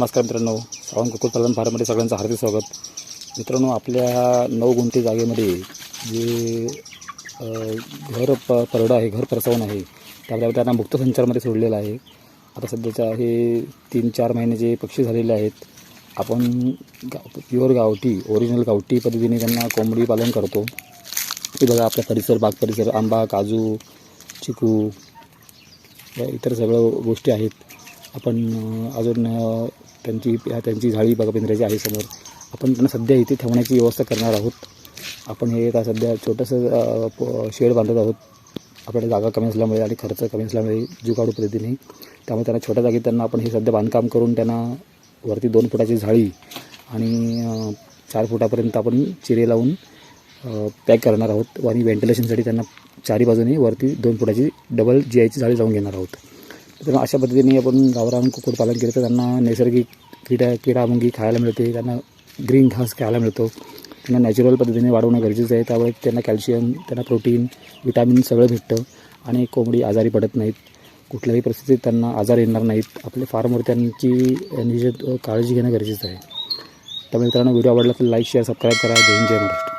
नमस्कार मित्रांनो. सावंत कुक्कुटपालन फार्ममध्ये सगळ्यांचं हार्दिक स्वागत. मित्रांनो आपल्या नऊ गुंठे जागेमध्ये जे घर प परडं आहे घर परसवण आहे त्यामुळे त्यांना मुक्त संचारमध्ये सोडलेलं आहे. आता सध्याच्या हे तीन चार महिन्याचे पक्षी झालेले आहेत आपण गा प्युअर गावठी ओरिजिनल गावठी पद्धतीने त्यांना कोंबडी पालन करतो. ते बघा आपला परिसर बाग परिसर आंबा काजू चिकू या इतर सगळं गोष्टी आहेत. आपण अजून त्यांची त्यांची झाडी बघा पिंजऱ्याची आहे समोर. आपण त्यांना सध्या इथे ठेवण्याची व्यवस्था करणार आहोत. आपण हे आता सध्या छोटंसं शेड बांधत आहोत. आपल्याला जागा कमी असल्यामुळे आणि खर्च कमी असल्यामुळे जुगाडू पद्धतीने. त्यामुळे त्यांना छोट्या जागी त्यांना आपण हे सध्या बांधकाम करून त्यांना वरती दोन फुटाची झाडी आणि चार फुटापर्यंत आपण चिरे लावून पॅक करणार आहोत. आणि व्हेंटिलेशनसाठी त्यांना चारी बाजूने वरती दोन फुटाची डबल जी आयची झाळी लावून घेणार आहोत. तर अशा पद्धतीने आपण गावरान कुक्कुटपालन केलं तर त्यांना नैसर्गिक किडा किडा मुंगी खायला मिळते त्यांना ग्रीन घास खायला मिळतो. त्यांना नॅचरल पद्धतीने वाढवणं गरजेचं आहे. त्यामुळे त्यांना कॅल्शियम त्यांना प्रोटीन विटॅमिन सगळं भेटतं आणि कोंबडी आजारी पडत नाहीत. कुठल्याही परिस्थितीत त्यांना आजार येणार नाहीत. आपले फार्मवर त्यांची निश्चित काळजी घेणं गरजेचं आहे. त्यामुळे मित्रांनो व्हिडिओ आवडला तर लाईक शेअर सबस्क्राईब करा. जय हिंद जय महाराष्ट्र.